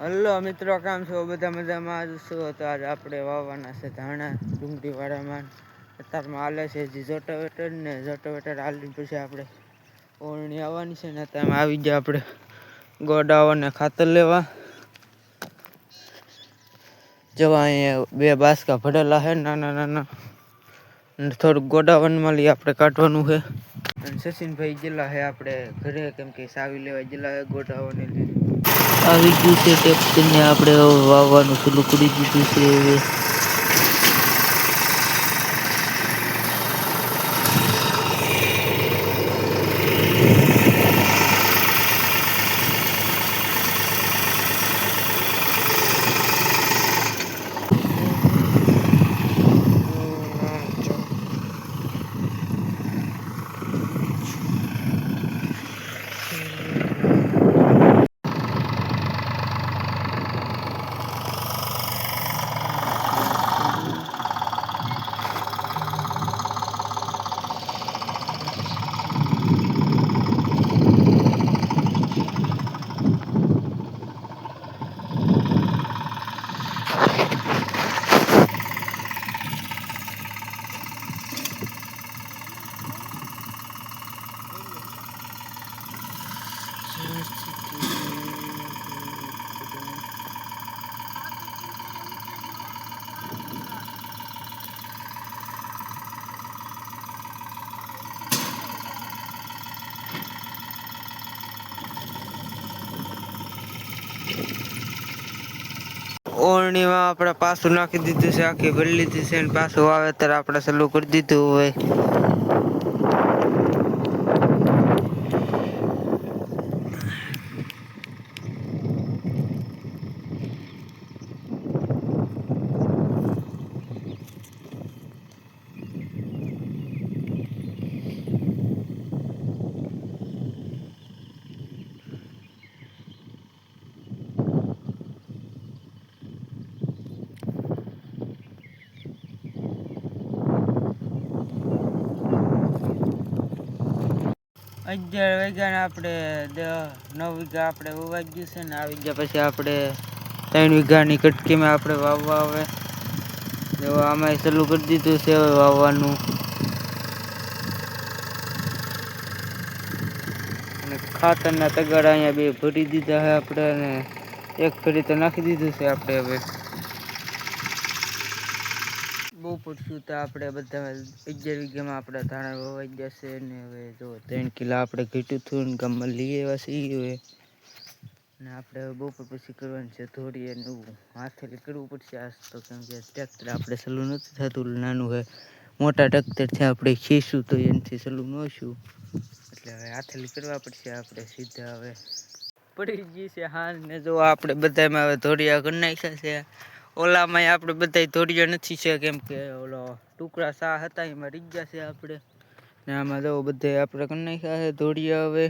Hello મિત્રો, કામ છો? બધા મજામાં? જ શું તો આજે આપણે વાવવાના છે ધાણા ડુંગળી વાળામાં અત્યારમાં હાલે છે જે જોટાવેટર ને જોટાવેટર હાલી પછી આપણે ઓળણી આવવાની છે ને તમે આવી ગયા આપણે ગોડાઓને ખાતર લેવા. જવા અહીંયા બે બાસકા ભરેલા છે, નાના નાના. અને થોડુંક ગોડાવનમાં લઈ આપણે કાઢવાનું છે. અને સચિનભાઈ ગયેલા છે આપણે ઘરે, કેમ કે સાવી લેવા ગયેલા છે ગોડાવને લીધે. આવી ગયું છે ટ્રેક્ટરને આપણે વાવવાનું શરૂ કરી દીધું છે હવે. ઓળણીમાં આપણે પાછું નાખી દીધું છે, આખી ભરી લીધી છે અને પાછું વાવેતર આપણે ચાલુ કરી દીધું હોય. અગિયાર વાગ્યા આપણે દ- નવ વીઘા આપણે વવાઈ ગયું છે ને આવી ગયા પછી આપણે ત્રણ વીઘાની કટકીમાં આપણે વાવવા આવે. એવું આમાં ચાલુ કરી દીધું છે હવે વાવવાનું. અને ખાતરના તગાડા અહીંયા બે ભરી દીધા છે આપણે અને એક ફેરી તો નાખી દીધું છે આપણે હવે. બહુ પૂછ્યું તો આપણે બધા અગિયાર વીઘામાં આપણે ધાણા વવાઈ જશે ને હવે જો ત્રણ કિલા આપણે ઘીટું થયું ને લઈ આવ્યા છીએ હવે. ને આપણે બપોર પછી કરવાનું છે ધોરી અને હાથેથી કરવું પડશે આજ તો કેમ કે ટ્રેક્ટર આપણે સલું નથી થતું નાનું હોય મોટા ટ્રેક્ટરથી આપણે ખીશું તો એનાથી સલું નોશું એટલે હવે હાથેલી કરવા પડશે આપણે સીધા હવે. પડી ગઈ છે હાલ ને જો આપણે બધામાં હવે ધોરિયા કરી નાખ્યા છે. ઓલામાં આપણે બધા ધોરિયા નથી છે, કેમ કે ઓલો ટુકડા સા હતા, એમાં ગયા છે આપણે. ને આમાં તો બધે આપણે કરી નાખ્યા છે હવે.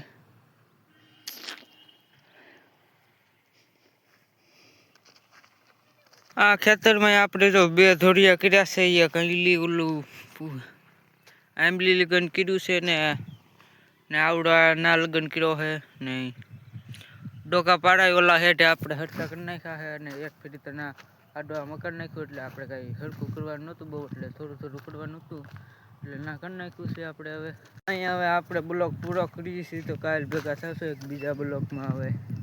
આ ખેતરમાં આપણે જો બે ધોડિયા કર્યા છે, એ લીલી ઓલું આંબલી લગન કર્યું છે ને ને આવડા ના લગ્ન કર્યો છે, ને ડોકા પાડાય ઓલા હેઠે આપણે હરતા કરી નાખ્યા છે, અને એક ફેરી તો આડવા મકાન નાખ્યું એટલે આપણે કાંઈ હરખું કરવાનું નહોતું બહુ, એટલે થોડું થોડું કરવાનું હતું. એટલે ના નાખ્યું છે આપણે હવે. અહીંયા હવે આપણે બ્લોક પૂરો કરીએ છીએ તો કાલ ભેગા થશું એક બીજા બ્લોકમાં હવે.